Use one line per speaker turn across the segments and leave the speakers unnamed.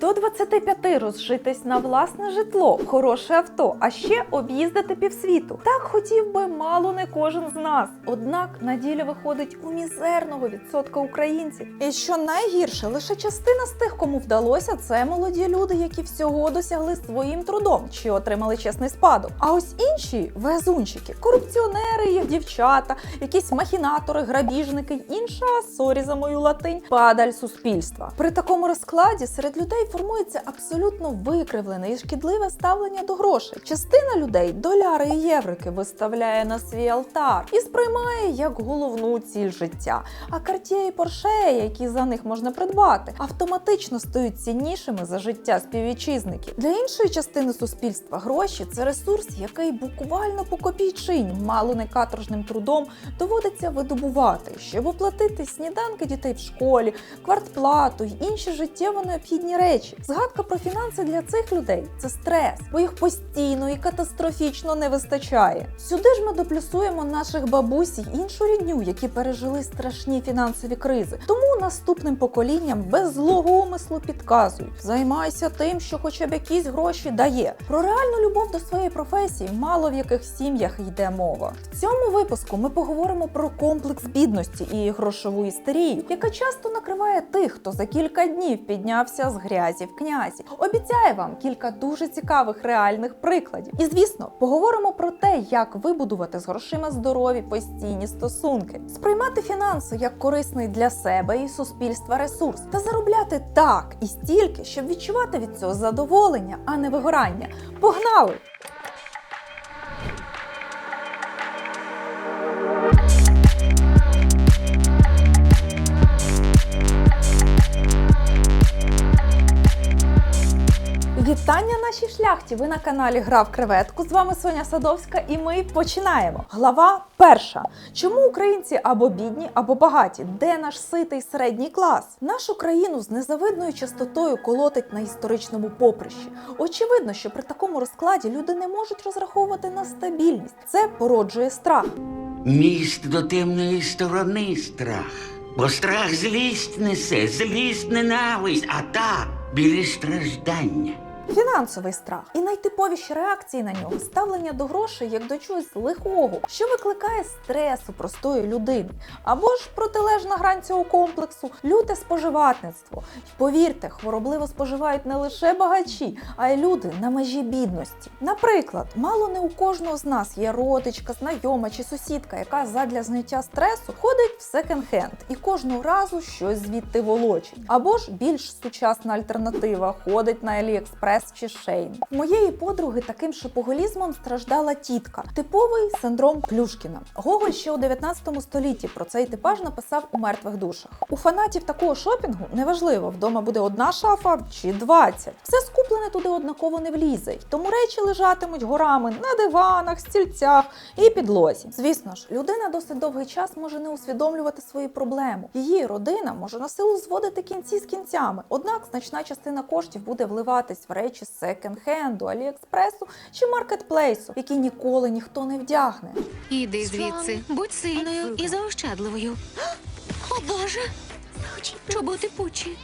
До 25 розжитись на власне житло, хороше авто, а ще об'їздити півсвіту. Так хотів би мало не кожен з нас. Однак на ділі виходить у мізерного відсотка українців. І що найгірше, лише частина з тих, кому вдалося, це молоді люди, які всього досягли своїм трудом чи отримали чесний спадок. А ось інші везунчики, корупціонери, їх дівчата, якісь махінатори, грабіжники, інша сорі за мою латинь, падаль суспільства. При такому розкладі серед людей формується абсолютно викривлене і шкідливе ставлення до грошей. Частина людей доляри і єврики виставляє на свій алтар і сприймає як головну ціль життя. А Cartier і Porsche, які за них можна придбати, автоматично стають ціннішими за життя співвітчизників. Для іншої частини суспільства гроші це ресурс, який буквально по копійчині, мало не каторжним трудом доводиться видобувати, щоб оплатити сніданки дітей в школі, квартплату й інші життєво необхідні речі. Згадка про фінанси для цих людей це стрес, бо їх постійно і катастрофічно не вистачає. Сюди ж ми доплюсуємо наших бабусь й іншу рідню, які пережили страшні фінансові кризи. Тому наступним поколінням без злого умислу підказують: займайся тим, що хоча б якісь гроші дає. Про реальну любов до своєї професії мало в яких сім'ях йде мова. В цьому випуску ми поговоримо про комплекс бідності і грошову істерію, яка часто накриває тих, хто за кілька днів піднявся з грязі в князі. Обіцяю вам кілька дуже цікавих реальних прикладів. І звісно, поговоримо про те, як вибудувати з грошима здорові постійні стосунки, сприймати фінанси як корисний для себе і суспільства ресурс, та заробляти так і стільки, щоб відчувати від цього задоволення, а не вигорання. Погнали! Вітання нашій шляхті! Ви на каналі Гра в креветку. З вами Соня Садовська, і ми починаємо. Глава перша: чому українці або бідні, або багаті? Де наш ситий середній клас? Нашу країну з незавидною частотою колотить на історичному поприщі. Очевидно, що при такому розкладі люди не можуть розраховувати на стабільність. Це породжує страх.
Міст до темної сторони страх. Бо страх злість несе, злість ненависть, а та білі страждання.
Фінансовий страх і найтиповіші реакції на нього ставлення до грошей як до чогось лихого, що викликає стрес у простої людини, або ж протилежна грань цього комплексу люте споживатництво. І повірте, хворобливо споживають не лише багачі, а й люди на межі бідності. Наприклад, мало не у кожного з нас є родичка, знайома чи сусідка, яка задля зняття стресу ходить в секонд-хенд і кожного разу щось звідти волочить. Або ж більш сучасна альтернатива ходить на Аліекспрес чи Шейн. Моєї подруги таким шопоголізмом страждала тітка, типовий синдром Плюшкіна. Гоголь ще у 19 столітті про цей типаж написав у мертвих душах. У фанатів такого шопінгу неважливо, вдома буде одна шафа чи 20. Все скуплене туди однаково не влізе, тому речі лежатимуть горами на диванах, стільцях і підлозі. Звісно ж, людина досить довгий час може не усвідомлювати свої проблеми. Її родина може на силу зводити кінці з кінцями. Однак значна частина коштів буде вливатись в речі з секонд-хенду, Аліекспресу чи маркетплейсу, які ніколи ніхто не вдягне.
Іди звідси, будь сильною і заощадливою. О Боже! Чоботи пучі.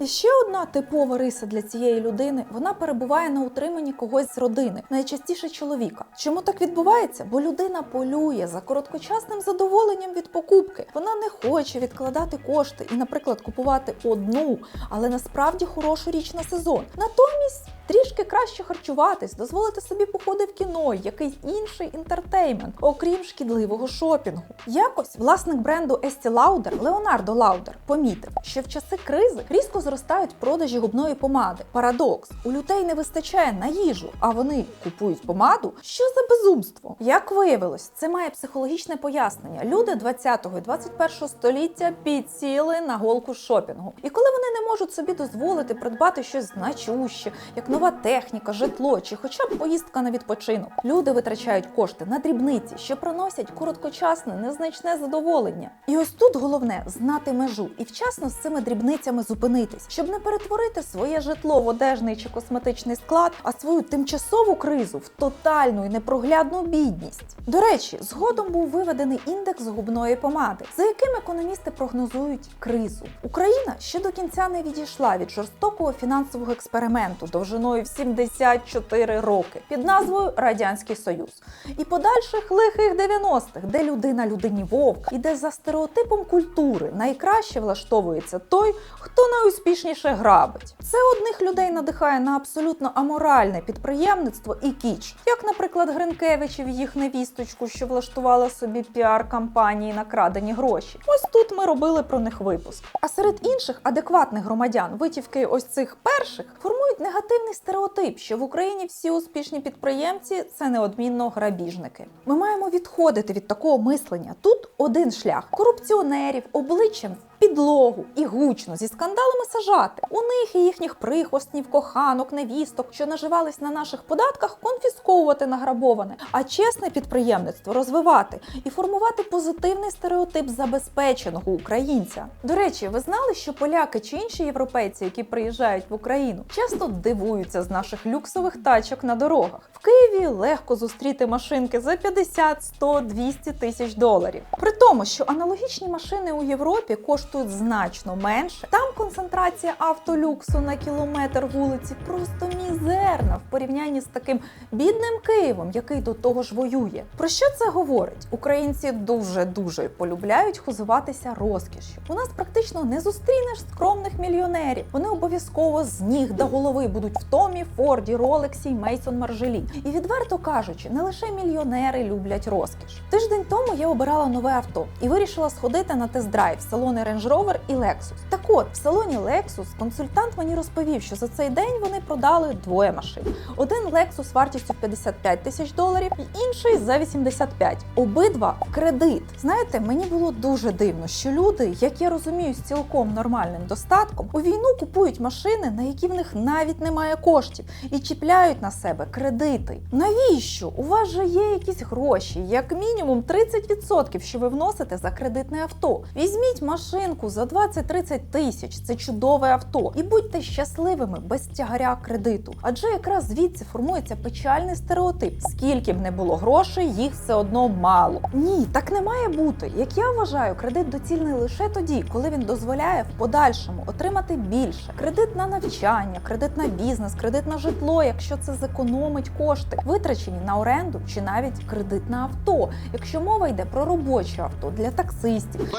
І ще одна типова риса для цієї людини вона перебуває на утриманні когось з родини, найчастіше чоловіка. Чому так відбувається? Бо людина полює за короткочасним задоволенням від покупки. Вона не хоче відкладати кошти і, наприклад, купувати одну, але насправді хорошу річ на сезон. Натомість. Трішки краще харчуватись, дозволити собі походи в кіно, якийсь інший інтертеймент, окрім шкідливого шопінгу. Якось власник бренду Estee Lauder Леонардо Лаудер помітив, що в часи кризи різко зростають продажі губної помади. Парадокс: у людей не вистачає на їжу, а вони купують помаду. Що за безумство? Як виявилось, це має психологічне пояснення. Люди 20-го і 21-го століття підсіли на голку шопінгу. І коли вони не можуть собі дозволити придбати щось значуще, як нова техніка, житло чи хоча б поїздка на відпочинок. Люди витрачають кошти на дрібниці, що приносять короткочасне, незначне задоволення. І ось тут головне знати межу і вчасно з цими дрібницями зупинитись. щоб не перетворити своє житло в одежний чи косметичний склад, а свою тимчасову кризу в тотальну і непроглядну бідність. До речі, згодом був виведений індекс губної помади, за яким економісти прогнозують кризу. Україна ще до кінця не відійшла від жорстокого фінансового експерименту довжиною в 74 роки під назвою Радянський Союз і подальших лихих 90-х, де людина людині вовк, і де за стереотипом культури найкраще влаштовується той, хто найуспішніше грабить. Це одних людей надихає на абсолютно аморальне підприємництво і кіч, як, наприклад, Гринкевичів їх невісточку, що влаштувала собі піар-кампанії на крадені гроші. Ось тут ми робили про них випуск. А серед інших адекватних громадян витівки ось цих перших формують негативний стереотип, що в Україні всі успішні підприємці це неодмінно грабіжники. Ми маємо відходити від такого мислення. Тут один шлях корупціонерів, обличчям підлогу і гучно зі скандалами сажати. У них і їхніх прихвостнів, коханок, невісток, що наживались на наших податках, конфісковувати награбоване, а чесне підприємництво розвивати і формувати позитивний стереотип забезпеченого українця. До речі, ви знали, що поляки чи інші європейці, які приїжджають в Україну, часто дивуються з наших люксових тачок на дорогах. В Києві легко зустріти машинки за 50, 100, 200 тисяч доларів. При тому, що аналогічні машини у Європі коштують значно менше. Там концентрація автолюксу на кілометр вулиці просто мізерна в порівнянні з таким бідним Києвом, який до того ж воює. Про що це говорить? Українці дуже дуже полюбляють хузуватися розкішю. У нас практично не зустрінеш скромних мільйонерів. Вони обов'язково з ніг до голови будуть в Томі, Форді, Ролексі Мейсон Маржелі. І відверто кажучи, не лише мільйонери люблять розкіш. Тиждень тому я обирала нове авто і вирішила сходити на тест-драйв салони Range Rover і Lexus. Так от, в салоні Lexus консультант мені розповів, що за цей день вони продали двоє машин. Один Lexus вартістю 55 тисяч доларів, і інший за 85. Обидва кредит. Знаєте, мені було дуже дивно, що люди, як я розумію, з цілком нормальним достатком, у війну купують машини, на які в них навіть немає коштів, і чіпляють на себе кредити. Навіщо? У вас же є якісь гроші, як мінімум 30%, що ви вносите за кредитне авто. Візьміть машинку за 20-30 тисяч. Це чудове авто. І будьте щасливими без тягаря кредиту. Адже якраз звідси формується печальний стереотип. Скільки б не було грошей, їх все одно мало. Ні, так не має бути. Як я вважаю, кредит доцільний лише тоді, коли він дозволяє в подальшому отримати більше. Кредит на навчання, кредит на бізнес, кредит на житло, якщо це зекономить кошти, витрачені на оренду чи навіть кредит на авто, якщо мова йде про робоче авто для таксистів.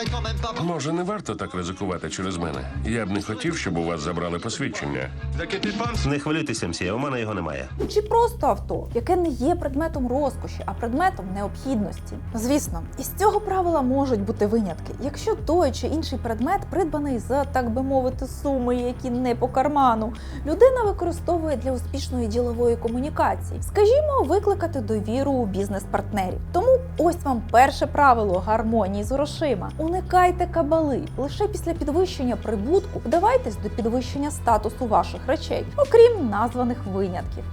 Може, не варто так ризикувати через мене. Я б не хотів, щоб у вас забрали посвідчення.
Не хвилюйтеся, мсьє, у мене його немає.
чи просто авто, яке не є предметом розкоші, а предметом необхідності. Звісно, із цього правила можуть бути винятки, якщо той чи інший предмет придбаний за так би мовити суми, які не по карману, людина використовує для успішної ділової комунікації, скажімо, викликати довіру у бізнес-партнерів. Тому ось вам перше правило гармонії з грошима: уникайте кабали. Лише після підвищення прибутку вдавайтесь до підвищення статусу ваших речей, окрім названих винятків.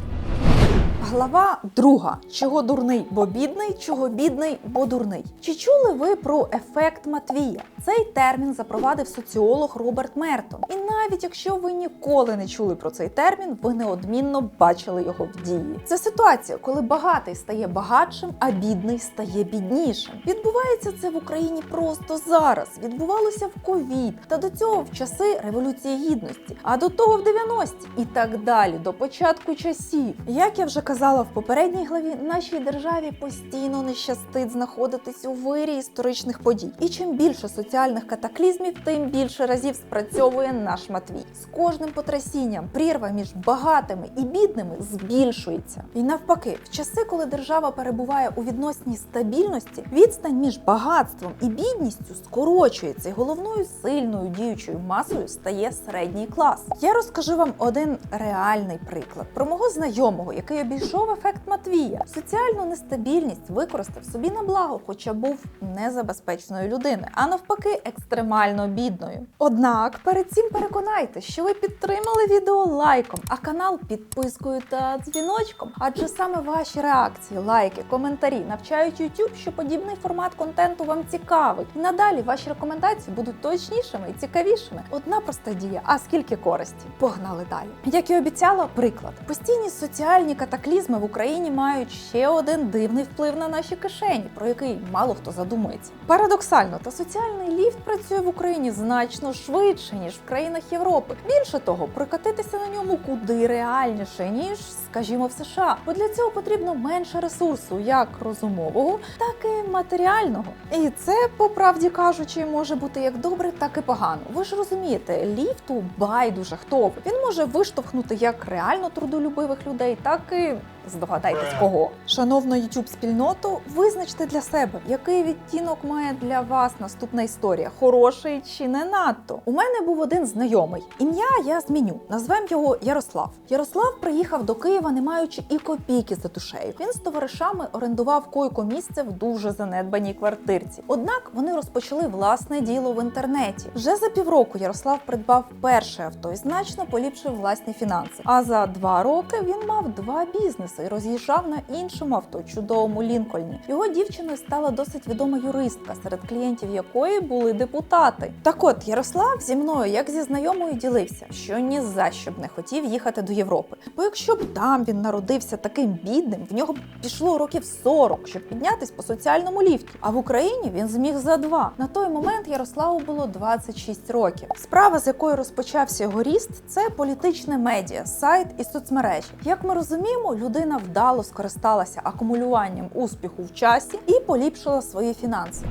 Глава друга. Чого дурний, бо бідний, чого бідний, бо дурний. Чи чули ви про ефект Матвія? Цей термін запровадив соціолог Роберт Мертон. І навіть якщо ви ніколи не чули про цей термін, ви неодмінно бачили його в дії. Це ситуація, коли багатий стає багатшим, а бідний стає біднішим. Відбувається це в Україні просто зараз. Відбувалося в ковід, та до цього в часи революції гідності, а до того в 90-ті і так далі, до початку часів. Як я вже казала в попередній главі, нашій державі постійно не щастить знаходитись у вирі історичних подій. І чим більше соціальних катаклізмів, тим більше разів спрацьовує наш Матвій. З кожним потрясінням прірва між багатими і бідними збільшується. І навпаки, в часи, коли держава перебуває у відносній стабільності, відстань між багатством і бідністю скорочується, і головною сильною діючою масою стає середній клас. Я розкажу вам один реальний приклад про мого знайомого, який обіжав Прийшов ефект Матвія. Соціальну нестабільність використав собі на благо, хоча був незабезпеченою людиною, а навпаки, екстремально бідною. Однак перед цим переконайте, що ви підтримали відео лайком, а канал підпискою та дзвіночком. Адже саме ваші реакції, лайки, коментарі навчають YouTube, що подібний формат контенту вам цікавий. І надалі ваші рекомендації будуть точнішими і цікавішими. Одна проста дія, а скільки користі. Погнали далі. Як і обіцяла, приклад. Постійні соціальні катаклізми в Україні мають ще один дивний вплив на наші кишені, про який мало хто задумується. Парадоксально, та соціальний ліфт працює в Україні значно швидше, ніж в країнах Європи. Більше того, прокатитися на ньому куди реальніше, ніж, скажімо, в США. Бо для цього потрібно менше ресурсу, як розумового, так і матеріального. І це, по правді кажучи, може бути як добре, так і погано. Ви ж розумієте, ліфту байдуже хто. Він може виштовхнути як реально трудолюбивих людей, так і know здогадайтесь кого. Шановна youtube спільноту, визначте для себе, який відтінок має для вас наступна історія, хороший чи не надто. У мене був один знайомий. Ім'я я зміню. Назвемо його Ярослав. Ярослав приїхав до Києва, не маючи і копійки за душею. Він з товаришами орендував койко місце в дуже занедбаній квартирці. Однак вони розпочали власне діло в інтернеті. Вже за півроку Ярослав придбав перше авто і значно поліпшив власні фінанси. А за два роки він мав два бізнеси і роз'їжджав на іншому авто, чудовому Лінкольні. Його дівчиною стала досить відома юристка, серед клієнтів якої були депутати. Так от Ярослав зі мною, як зі знайомою, ділився, що ні за що б не хотів їхати до Європи. Бо якщо б там він народився таким бідним, в нього б пішло років 40, щоб піднятись по соціальному ліфті. А в Україні він зміг за два. На той момент Ярославу було 26 років. Справа, з якої розпочався його ріст, це політичне медіа, сайт і соцмережі. Як ми розуміємо, людина вдало скористалася акумулюванням успіху в часі і поліпшила свої фінанси.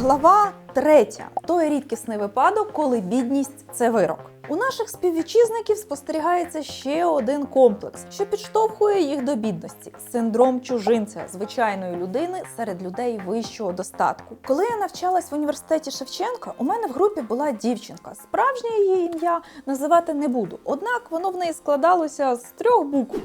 Глава третя той рідкісний випадок, коли бідність це вирок. У наших співвітчизників спостерігається ще один комплекс, що підштовхує їх до бідності синдром чужинця звичайної людини серед людей вищого достатку. Коли я навчалась в університеті Шевченка, у мене в групі була дівчинка. Справжнє її ім'я називати не буду, однак воно в неї складалося з трьох букв.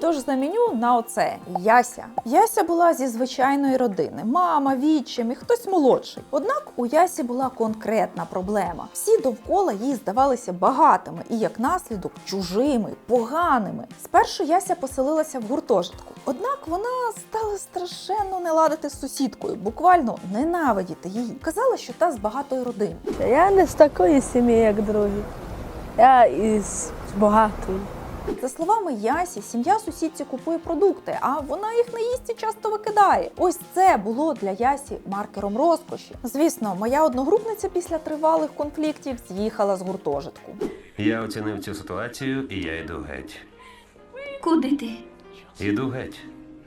Тож заміню на оце Яся. Яся була зі звичайної родини: мама, відчим і хтось молодший. Однак у Ясі була конкретна проблема. Всі довкола їй здавалися багатими і, як наслідок, чужими, поганими. Спершу Яся поселилася в гуртожитку. Однак вона стала страшенно не ладити з сусідкою, буквально ненавидіти її. Казала, що та з багатої родини.
Я не з такої сім'ї, як другі. Я із багатої.
За словами Ясі, сім'я сусідці купує продукти, а вона їх не їсть і часто викидає. Ось це було для Ясі маркером розкоші. Звісно, моя одногрупниця після тривалих конфліктів з'їхала з гуртожитку.
Я оцінив цю ситуацію і я йду геть.
Куди ти?
Іду геть.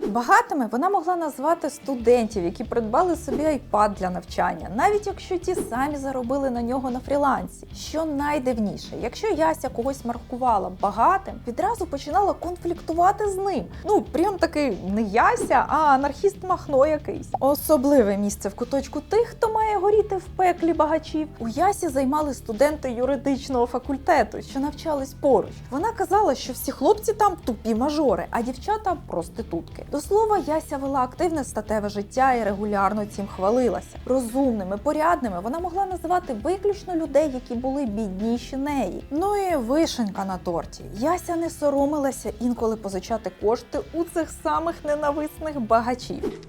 Багатими вона могла назвати студентів, які придбали собі iPad для навчання, навіть якщо ті самі заробили на нього на фрілансі. Що найдивніше, якщо Яся когось маркувала багатим, відразу починала конфліктувати з ним. Ну прям таки не Яся, а анархіст Махно якийсь. Особливе місце в куточку тих, хто має горіти в пеклі багачів. У Ясі займали студенти юридичного факультету, що навчались поруч. Вона казала, що всі хлопці там тупі мажори, а дівчата проститутки. До слова, Яся вела активне статеве життя і регулярно цим хвалилася. Розумними, порядними вона могла називати виключно людей, які були бідніші неї. Ну і вишенька на торті. Яся не соромилася інколи позичати кошти у цих самих ненависних багачів.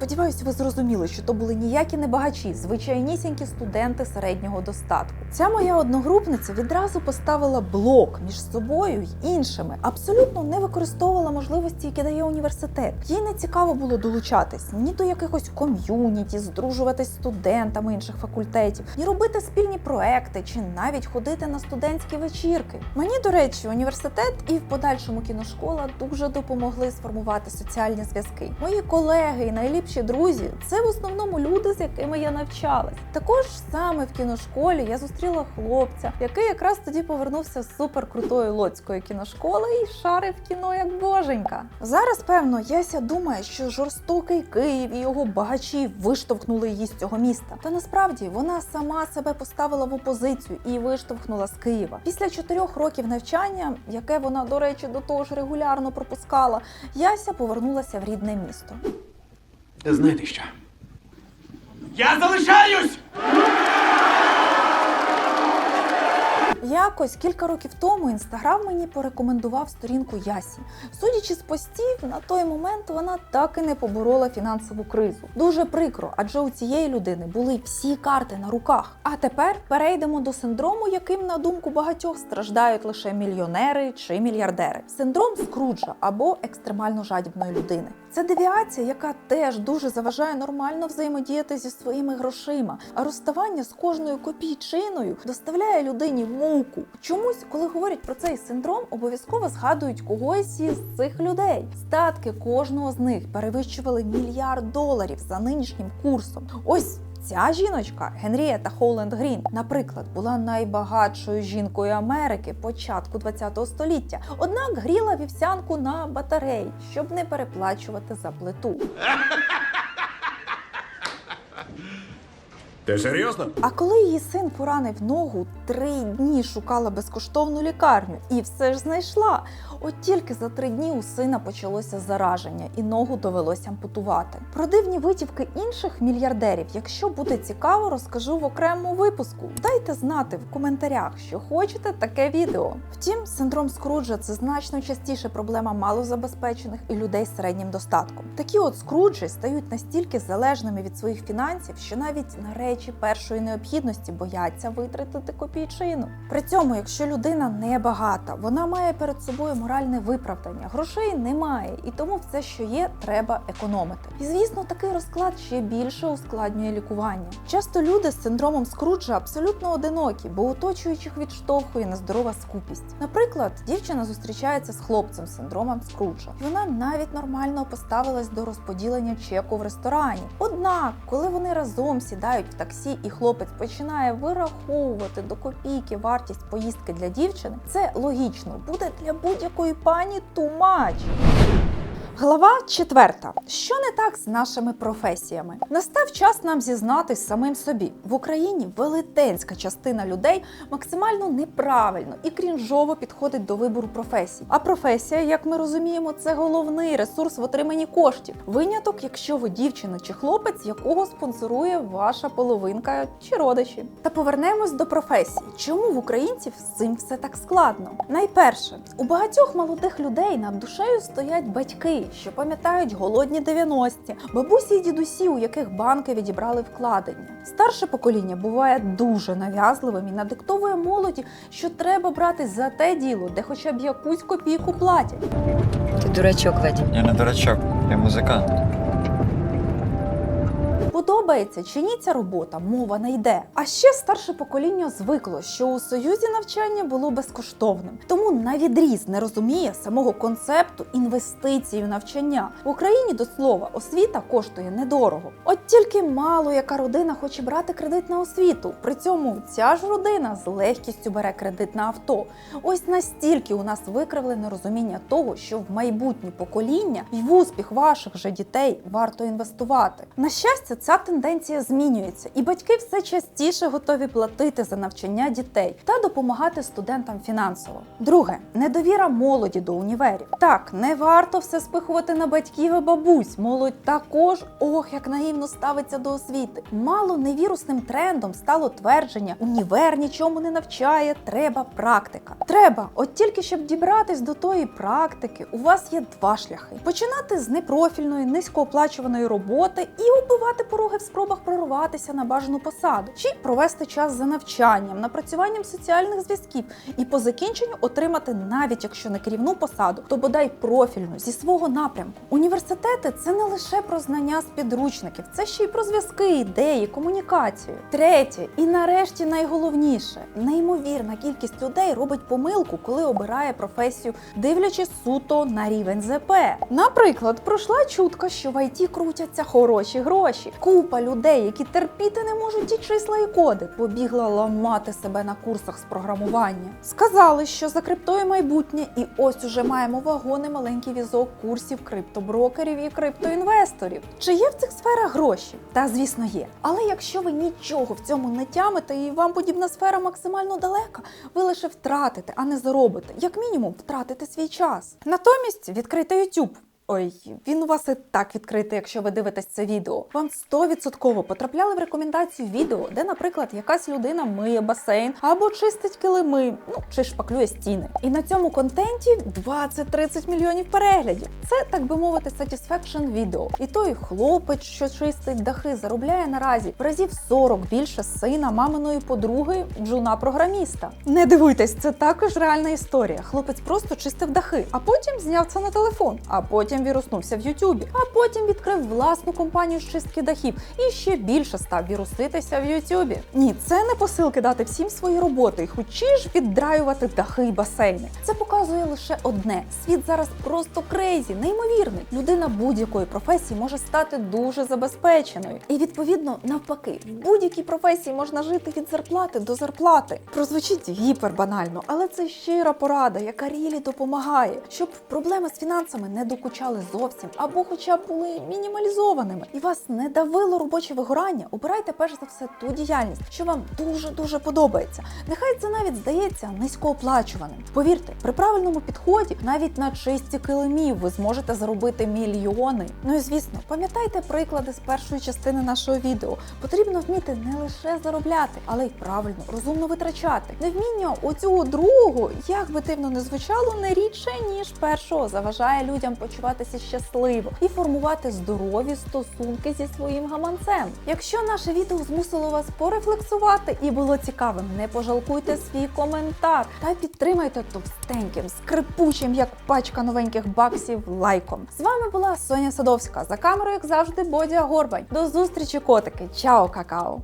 Сподіваюсь, ви зрозуміли, що то були ніякі не багачі, звичайнісінькі студенти середнього достатку. Ця моя одногрупниця відразу поставила блок між собою й іншими, абсолютно не використовувала можливості, які дає університет. Їй не цікаво було долучатись ні до якихось ком'юніті, здружуватись з студентами інших факультетів, ні робити спільні проекти, чи навіть ходити на студентські вечірки. Мені, до речі, університет і в подальшому кіношкола дуже допомогли сформувати соціальні зв'язки. Мої колеги і найліпші найкращі друзі це в основному люди, з якими я навчалась. Також саме в кіношколі я зустріла хлопця, який якраз тоді повернувся з суперкрутої лоцької кіношколи і шарив кіно як боженька. Зараз, певно, Яся думає, що жорстокий Київ і його багачі виштовхнули її з цього міста. Та насправді вона сама себе поставила в опозицію і виштовхнула з Києва. Після чотирьох років навчання, яке вона, до речі, до того ж регулярно пропускала, Яся повернулася в рідне місто.
Знаєте що? Я залишаюсь!
Якось кілька років тому інстаграм мені порекомендував сторінку Ясі. Судячи з постів, на той момент вона так і не поборола фінансову кризу. Дуже прикро, адже у цієї людини були всі карти на руках. А тепер перейдемо до синдрому, яким, на думку багатьох, страждають лише мільйонери чи мільярдери. Синдром Скруджа або екстремально жадібної людини. Це девіація, яка теж дуже заважає нормально взаємодіяти зі своїми грошима. А розставання з кожною копійчиною доставляє людині муку. Чомусь, коли говорять про цей синдром, обов'язково згадують когось із цих людей. Статки кожного з них перевищували мільярд доларів за нинішнім курсом. Ось. Ця жіночка Генрієта Холленд Грін, наприклад, була найбагатшою жінкою Америки початку ХХ століття. Однак гріла вівсянку на батареї, щоб не переплачувати за плиту.
Ти серйозно?
А коли її син поранив ногу, три дні шукала безкоштовну лікарню і все ж знайшла. От тільки за три дні у сина почалося зараження, і ногу довелося ампутувати. Про дивні витівки інших мільярдерів, якщо буде цікаво, розкажу в окремому випуску. Дайте знати в коментарях, що хочете таке відео. Втім, синдром Скруджа це значно частіше проблема малозабезпечених і людей з середнім достатком. Такі от скруджі стають настільки залежними від своїх фінансів, що навіть на речі першої необхідності бояться витратити копійчину. При цьому, якщо людина не багата, вона має перед собою моральне виправдання. Грошей немає, і тому все, що є, треба економити. І звісно, такий розклад ще більше ускладнює лікування. Часто люди з синдромом Скруджа абсолютно одинокі, бо оточуючих відштовхує нездорова скупість. Наприклад, дівчина зустрічається з хлопцем з синдромом Скруджа. Вона навіть нормально поставилась до розподілення чеку в ресторані. Однак, коли вони разом сідають в таксі, і хлопець починає вираховувати до копійки вартість поїздки для дівчини, це логічно буде для будь-якої пані тумач. Глава четверта. Що не так з нашими професіями? Настав час нам зізнатись самим собі. В Україні велетенська частина людей максимально неправильно і крінжово підходить до вибору професій. А професія, як ми розуміємо, це головний ресурс в отриманні коштів. Виняток, якщо ви дівчина чи хлопець, якого спонсорує ваша половинка чи родичі. Та повернемось до професії. Чому в українців з цим все так складно? Найперше, у багатьох молодих людей над душею стоять батьки, що пам'ятають голодні 90-ті, бабусі і дідусі, у яких банки відібрали вкладення. Старше покоління буває дуже нав'язливим і надиктовує молоді, що треба брати за те діло, де хоча б якусь копійку платять.
Ти дурачок, Вадим.
Я не дурачок, я музикант.
Подобається чи ні ця робота, мова не йде. А ще старше покоління звикло, що у союзі навчання було безкоштовним, тому на відріз не розуміє самого концепту інвестицій в навчання. В Україні до слова освіта коштує недорого. От тільки мало яка родина хоче брати кредит на освіту. При цьому ця ж родина з легкістю бере кредит на авто. Ось настільки у нас викривлене розуміння того, що в майбутнє покоління і в успіх ваших же дітей варто інвестувати. На щастя, ця тенденція змінюється, і батьки все частіше готові платити за навчання дітей та допомагати студентам фінансово. Друге недовіра молоді до універів. Так, не варто все спихувати на батьків і бабусь. Молодь також ох, як наївно ставиться до освіти. Мало невірусним трендом стало твердження: універ нічому не навчає, треба практика. Треба, от тільки щоб дібратись до тої практики, у вас є два шляхи: починати з непрофільної, низькооплачуваної роботи і убивати пороги в спробах прорватися на бажану посаду, чи провести час за навчанням, напрацюванням соціальних зв'язків і по закінченню отримати, навіть якщо не керівну посаду, то бодай профільну зі свого напрямку. Університети це не лише про знання з підручників, це ще й про зв'язки, ідеї, комунікацію. Третє, і нарешті найголовніше, неймовірна кількість людей робить помилку, коли обирає професію, дивлячись суто на рівень ЗП. Наприклад, пройшла чутка, що в ІТ крутяться хороші гроші. Купа людей, які терпіти не можуть ті числа і коди, побігла ламати себе на курсах з програмування. Сказали, що за криптою майбутнє, і ось уже маємо вагоний маленький візок курсів криптоброкерів і криптоінвесторів. Чи є в цих сферах гроші? Та звісно є. Але якщо ви нічого в цьому не тямите і вам подібна сфера максимально далека, ви лише втратите, а не заробите. Як мінімум, втратите свій час. Натомість відкрийте YouTube. Ой, він у вас і так відкритий, якщо ви дивитесь це відео. Вам 100% потрапляли в рекомендацію відео, де, наприклад, якась людина миє басейн або чистить килими, ну чи шпаклює стіни. І на цьому контенті 20-30 мільйонів переглядів. Це так би мовити, satisfaction відео. І той хлопець, що чистить дахи, заробляє наразі в разів 40 більше сина маминої подруги, джуна програміста. Не дивуйтесь, це також реальна історія. Хлопець просто чистив дахи, а потім зняв це на телефон, а потім віруснувся в Ютубі, а потім відкрив власну компанію з чистки дахів і ще більше став віруситися в Ютубі. Ні, це не посилки дати всім свої роботи, і хочі ж віддраювати дахи і басейни. Це показує лише одне: світ зараз просто крейзі, неймовірний. Людина будь-якої професії може стати дуже забезпеченою. І відповідно навпаки, в будь-якій професії можна жити від зарплати до зарплати. Прозвучить гіпербанально, але це щира порада, яка рілі допомагає, щоб проблеми з фінансами не докучали зовсім або хоча б були мінімалізованими, і вас не давило робоче вигорання. Обирайте перш за все ту діяльність, що вам дуже дуже подобається. Нехай це навіть здається низькооплачуваним. Повірте, при правильному підході навіть на чисті килимів ви зможете заробити мільйони. Ну і звісно, пам'ятайте приклади з першої частини нашого відео. Потрібно вміти не лише заробляти, але й правильно, розумно витрачати. Невміння оцього другого, як би дивно не звучало, не рідше ніж першого заважає людям почуватися щасливо і формувати здорові стосунки зі своїм гаманцем. Якщо наше відео змусило вас порефлексувати і було цікавим, не пожалкуйте свій коментар та підтримайте товстеньким, скрипучим, як пачка новеньких баксів, лайком. З вами була Соня Садовська. За камерою, як завжди, Бодя Горбань. До зустрічі, котики. Чао, какао!